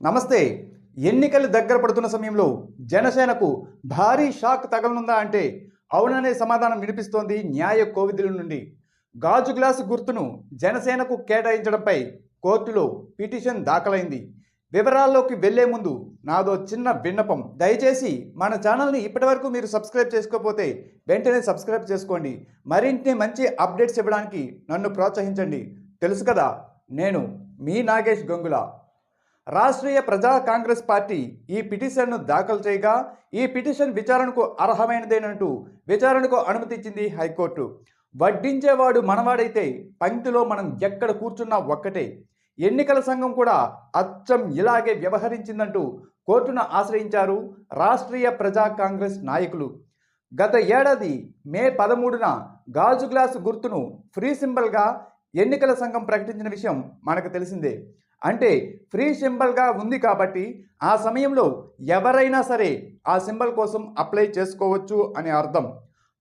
నమస్తే. ఎన్నికలు దగ్గర పడుతున్న సమయంలో జనసేనకు భారీ షాక్ తగలనుందా అంటే అవుననే సమాధానం వినిపిస్తోంది న్యాయ కోవిదుల నుండి. గాజు గ్లాసు గుర్తును జనసేనకు కేటాయించడంపై కోర్టులో పిటిషన్ దాఖలైంది. వివరాల్లోకి వెళ్ళే ముందు నాదో చిన్న విన్నపం. దయచేసి మన ఛానల్ని ఇప్పటివరకు మీరు సబ్స్క్రైబ్ చేసుకోకపోతే వెంటనే సబ్స్క్రైబ్ చేసుకోండి. మరిన్ని మంచి అప్డేట్స్ ఇవ్వడానికి నన్ను ప్రోత్సహించండి. తెలుసు కదా నేను మీ నాగేష్ గంగుల. రాష్ట్రీయ ప్రజా కాంగ్రెస్ పార్టీ ఈ పిటిషన్ను దాఖలు చేయగా ఈ పిటిషన్ విచారణకు అర్హమైనదేనంటూ విచారణకు అనుమతించింది హైకోర్టు. వడ్డించేవాడు మనవాడైతే పంక్తిలో మనం ఎక్కడ కూర్చున్నా ఒక్కటే. ఎన్నికల సంఘం కూడా అచ్చం ఇలాగే వ్యవహరించిందంటూ కోర్టును ఆశ్రయించారు రాష్ట్రీయ ప్రజా కాంగ్రెస్ నాయకులు. గత ఏడాది మే పదమూడున గాజు గ్లాసు గుర్తును ఫ్రీ సింబల్గా ఎన్నికల సంఘం ప్రకటించిన విషయం మనకు తెలిసిందే. అంటే ఫ్రీ సింబల్గా ఉంది కాబట్టి ఆ సమయంలో ఎవరైనా సరే ఆ సింబల్ కోసం అప్లై చేసుకోవచ్చు అని అర్థం.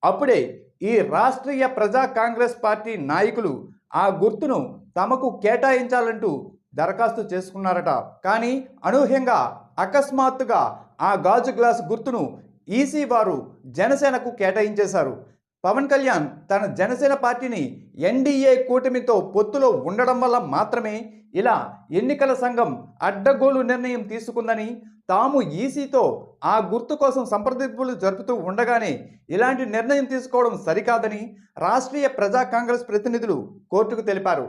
అప్పుడే ఈ రాష్ట్రీయ ప్రజా కాంగ్రెస్ పార్టీ నాయకులు ఆ గుర్తును తమకు కేటాయించాలంటూ దరఖాస్తు చేసుకున్నారట. కానీ అనూహ్యంగా అకస్మాత్తుగా ఆ గాజు గ్లాస్ గుర్తును ఈసీ వారు జనసేనకు కేటాయించేశారు. పవన్ కళ్యాణ్ తన జనసేన పార్టీని ఎన్డీఏ కూటమితో పొత్తులో ఉండడం వల్ల మాత్రమే ఇలా ఎన్నికల సంఘం అడ్డగోలు నిర్ణయం తీసుకుందని తాము ఈసీతో ఆ గుర్తు కోసం సంప్రదింపులు జరుపుతూ ఉండగానే ఇలాంటి నిర్ణయం తీసుకోవడం సరికాదని రాష్ట్రీయ ప్రజా కాంగ్రెస్ ప్రతినిధులు కోర్టుకు తెలిపారు.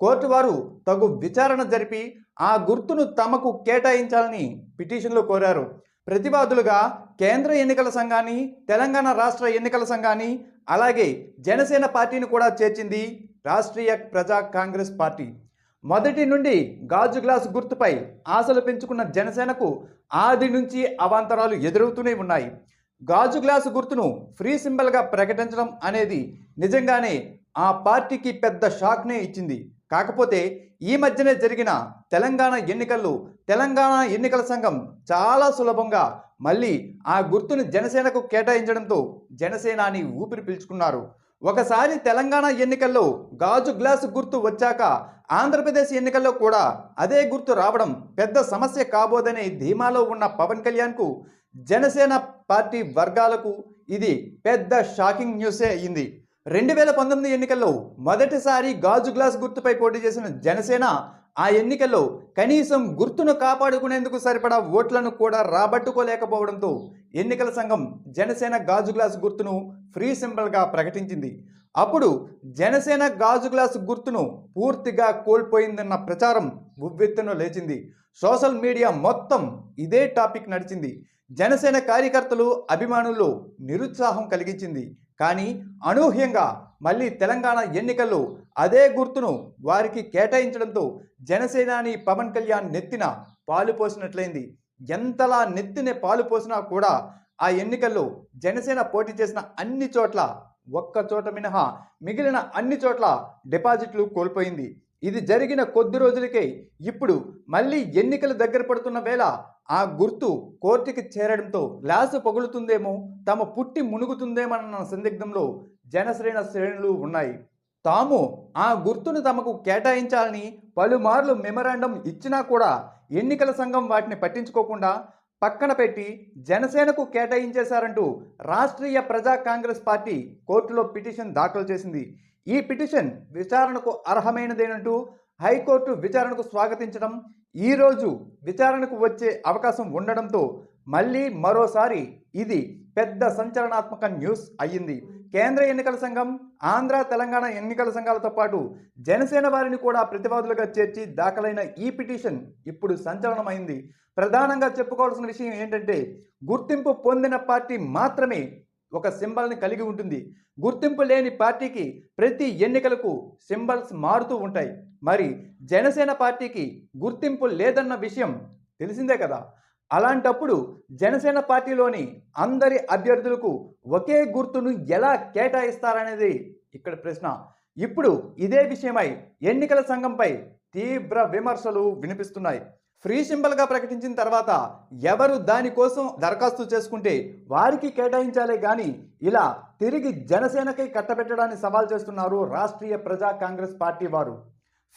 కోర్టు వారు తగు విచారణ జరిపి ఆ గుర్తును తమకు కేటాయించాలని పిటిషన్లో కోరారు. ప్రతివాదులుగా కేంద్ర ఎన్నికల సంఘాన్ని తెలంగాణ రాష్ట్ర ఎన్నికల సంఘాన్ని అలాగే జనసేన పార్టీని కూడా చేర్చింది రాష్ట్రీయ ప్రజా కాంగ్రెస్ పార్టీ. మొదటి నుండి గాజు గ్లాసు గుర్తుపై ఆశలు పెంచుకున్న జనసేనకు ఆది నుంచి అవాంతరాలు ఎదురవుతూనే ఉన్నాయి. గాజు గ్లాసు గుర్తును ఫ్రీ సింబల్గా ప్రకటించడం అనేది నిజంగానే ఆ పార్టీకి పెద్ద షాక్నే ఇచ్చింది. కాకపోతే ఈ మధ్యనే జరిగిన తెలంగాణ ఎన్నికల్లో తెలంగాణ ఎన్నికల సంఘం చాలా సులభంగా మళ్ళీ ఆ గుర్తును జనసేనకు కేటాయించడంతో జనసేనాని ఊపిరి పీల్చుకున్నారు. ఒకసారి తెలంగాణ ఎన్నికల్లో గాజు గ్లాసు గుర్తు వచ్చాక ఆంధ్రప్రదేశ్ ఎన్నికల్లో కూడా అదే గుర్తు రావడం పెద్ద సమస్య కాబోదనే ధీమాలో ఉన్న పవన్ కళ్యాణ్కు జనసేన పార్టీ వర్గాలకు ఇది పెద్ద షాకింగ్ న్యూసే అయింది. రెండు వేల పంతొమ్మిది ఎన్నికల్లో మొదటిసారి గాజు గ్లాస్ గుర్తుపై పోటీ చేసిన జనసేన ఆ ఎన్నికల్లో కనీసం గుర్తును కాపాడుకునేందుకు సరిపడా ఓట్లను కూడా రాబట్టుకోలేకపోవడంతో ఎన్నికల సంఘం జనసేన గాజు గ్లాస్ గుర్తును ఫ్రీ సింబల్గా ప్రకటించింది. అప్పుడు జనసేన గాజు గ్లాస్ గుర్తును పూర్తిగా కోల్పోయిందన్న ప్రచారం ఉవ్వెత్తున లేచింది. సోషల్ మీడియా మొత్తం ఇదే టాపిక్ నడిచింది. జనసేన కార్యకర్తలు అభిమానుల్లో నిరుత్సాహం కలిగించింది. కానీ అనూహ్యంగా మళ్ళీ తెలంగాణ ఎన్నికల్లో అదే గుర్తును వారికి కేటాయించడంతో జనసేనాని పవన్ కళ్యాణ్ నెత్తిన పాలు పోసినట్లయింది. ఎంతలా నెత్తిన పాలు పోసినా కూడా ఆ ఎన్నికల్లో జనసేన పోటీ చేసిన అన్ని చోట్ల ఒక్క చోట మినహా మిగిలిన అన్ని చోట్ల డిపాజిట్లు కోల్పోయింది. ఇది జరిగిన కొద్ది రోజులకే ఇప్పుడు మళ్ళీ ఎన్నికలు దగ్గర పడుతున్న వేళ ఆ గుర్తు కోర్టుకి చేరడంతో లాసు పగులుతుందేమో తమ పుట్టి మునుగుతుందేమన్న సందిగ్ధంలో జనశ్రేణ శ్రేణులు ఉన్నాయి. తాము ఆ గుర్తును తమకు కేటాయించాలని పలుమార్లు మెమరాండం ఇచ్చినా కూడా ఎన్నికల సంఘం వాటిని పట్టించుకోకుండా పక్కన పెట్టి జనసేనకు కేటాయించేశారంటూ రాష్ట్రీయ ప్రజా కాంగ్రెస్ పార్టీ కోర్టులో పిటిషన్ దాఖలు చేసింది. ఈ పిటిషన్ విచారణకు అర్హమైనదేనంటూ హైకోర్టు విచారణకు స్వాగతించడం ఈరోజు విచారణకు వచ్చే అవకాశం ఉండడంతో మళ్ళీ మరోసారి ఇది పెద్ద సంచలనాత్మక న్యూస్ అయ్యింది. కేంద్ర ఎన్నికల సంఘం ఆంధ్ర తెలంగాణ ఎన్నికల సంఘాలతో పాటు జనసేన వారిని కూడా ప్రతివాదులుగా చేర్చి దాఖలైన ఈ పిటిషన్ ఇప్పుడు సంచలనమైంది. ప్రధానంగా చెప్పుకోవాల్సిన విషయం ఏంటంటే గుర్తింపు పొందిన పార్టీ మాత్రమే ఒక సింబల్ని కలిగి ఉంటుంది. గుర్తింపు లేని పార్టీకి ప్రతి ఎన్నికలకు సింబల్స్ మారుతూ ఉంటాయి. మరి జనసేన పార్టీకి గుర్తింపు లేదన్న విషయం తెలిసిందే కదా. అలాంటప్పుడు జనసేన పార్టీలోని అందరి అభ్యర్థులకు ఒకే గుర్తును ఎలా కేటాయిస్తారనేది ఇక్కడ ప్రశ్న. ఇప్పుడు ఇదే విషయమై ఎన్నికల సంఘంపై తీవ్ర విమర్శలు వినిపిస్తున్నాయి. ఫ్రీ సింబల్గా ప్రకటించిన తర్వాత ఎవరు దానికోసం దరఖాస్తు చేసుకుంటే వారికి కేటాయించాలే కానీ ఇలా తిరిగి జనసేనకై కట్టబెట్టడాన్ని సవాల్ చేస్తున్నారు రాష్ట్రీయ ప్రజా కాంగ్రెస్ పార్టీ వారు.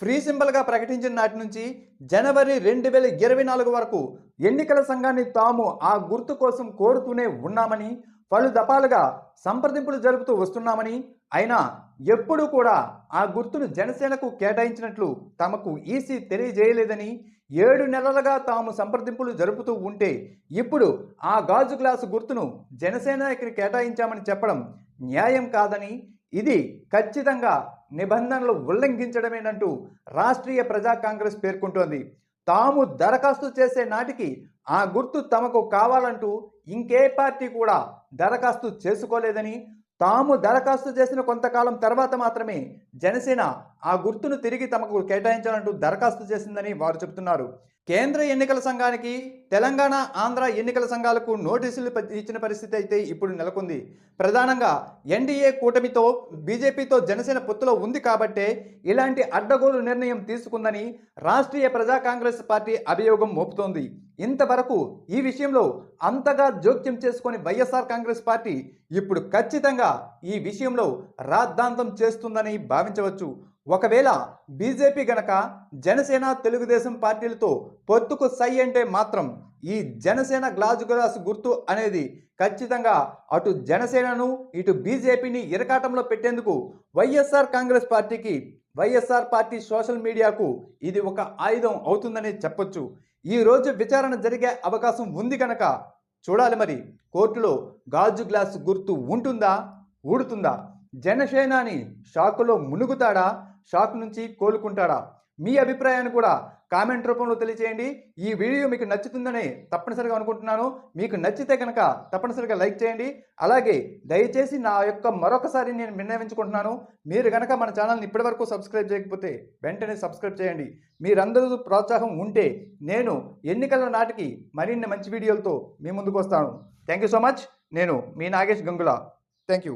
ఫ్రీ సింబల్గా ప్రకటించిన నాటి నుంచి జనవరి రెండు వేల ఇరవై నాలుగు వరకు ఎన్నికల సంఘాన్ని తాము ఆ గుర్తు కోసం కోరుతూనే ఉన్నామని పలు దఫాలుగా సంప్రదింపులు జరుపుతూ వస్తున్నామని అయినా ఎప్పుడూ కూడా ఆ గుర్తును జనసేనకు కేటాయించినట్లు తమకు ఈసీ తెలియజేయలేదని ఏడు నెలలుగా తాము సంప్రదింపులు జరుపుతూ ఉంటే ఇప్పుడు ఆ గాజు గ్లాసు గుర్తును జనసేనకి కేటాయించామని చెప్పడం న్యాయం కాదని ఇది ఖచ్చితంగా నిబంధనలు ఉల్లంఘించడమేనంటూ రాష్ట్రీయ ప్రజా కాంగ్రెస్ పేర్కొంటోంది. తాము దరఖాస్తు చేసే నాటికి ఆ గుర్తు తమకు కావాలంటూ ఇంకే పార్టీ కూడా దరఖాస్తు చేసుకోలేదని తాము దరఖాస్తు చేసిన కొంతకాలం తర్వాత మాత్రమే జనసేన ఆ గుర్తును తిరిగి తమకు కేటాయించాలంటూ దరఖాస్తు చేసిందని వారు చెబుతున్నారు. కేంద్ర ఎన్నికల సంఘానికి తెలంగాణ ఆంధ్ర ఎన్నికల సంఘాలకు నోటీసులు ఇచ్చిన పరిస్థితి అయితే ఇప్పుడు నెలకొంది. ప్రధానంగా ఎన్డీఏ కూటమితో బీజేపీతో జనసేన పొత్తులో ఉంది కాబట్టే ఇలాంటి అడ్డగోలు నిర్ణయం తీసుకుందని రాష్ట్రీయ ప్రజా కాంగ్రెస్ పార్టీ అభియోగం మోపుతోంది. ఇంతవరకు ఈ విషయంలో అంతగా జోక్యం చేసుకొని వైఎస్ఆర్ కాంగ్రెస్ పార్టీ ఇప్పుడు ఖచ్చితంగా ఈ విషయంలో రాద్ధాంతం చేస్తుందని భావించవచ్చు. ఒకవేళ బీజేపీ గనక జనసేన తెలుగుదేశం పార్టీలతో పొత్తుకు సై అంటే మాత్రం ఈ జనసేన గ్లాజు గ్లాస్ గుర్తు అనేది ఖచ్చితంగా అటు జనసేనను ఇటు బీజేపీని ఇరకాటంలో పెట్టేందుకు వైఎస్ఆర్ కాంగ్రెస్ పార్టీకి వైఎస్ఆర్ పార్టీ సోషల్ మీడియాకు ఇది ఒక ఆయుధం అవుతుందని చెప్పొచ్చు. ఈ రోజు విచారణ జరిగే అవకాశం ఉంది కనుక చూడాలి మరి. కోర్టులో గాజు గ్లాసు గుర్తు ఉంటుందా? ఊడుతుందా? జనసేనాని షాకులో మునుగుతాడా? షాక్ నుంచి కోలుకుంటాడా? మీ అభిప్రాయాన్ని కూడా కామెంట్ రూపంలో తెలియజేయండి ఈ వీడియో మీకు నచ్చుతుందని తప్పనిసరిగా అనుకుంటున్నాను. మీకు నచ్చితే కనుక తప్పనిసరిగా లైక్ చేయండి. అలాగే దయచేసి నా యొక్క మరొకసారి నేను విన్నవించుకుంటున్నాను. మీరు కనుక మన ఛానల్ని ఇప్పటివరకు సబ్స్క్రైబ్ చేయకపోతే వెంటనే సబ్స్క్రైబ్ చేయండి. మీరందరూ ప్రోత్సాహం ఉంటే నేను ఎన్నికల నాటికి మరిన్ని మంచి వీడియోలతో మీ ముందుకు వస్తాను. Thank you so much. నేను మీ నాగేష్ గంగుల. Thank you.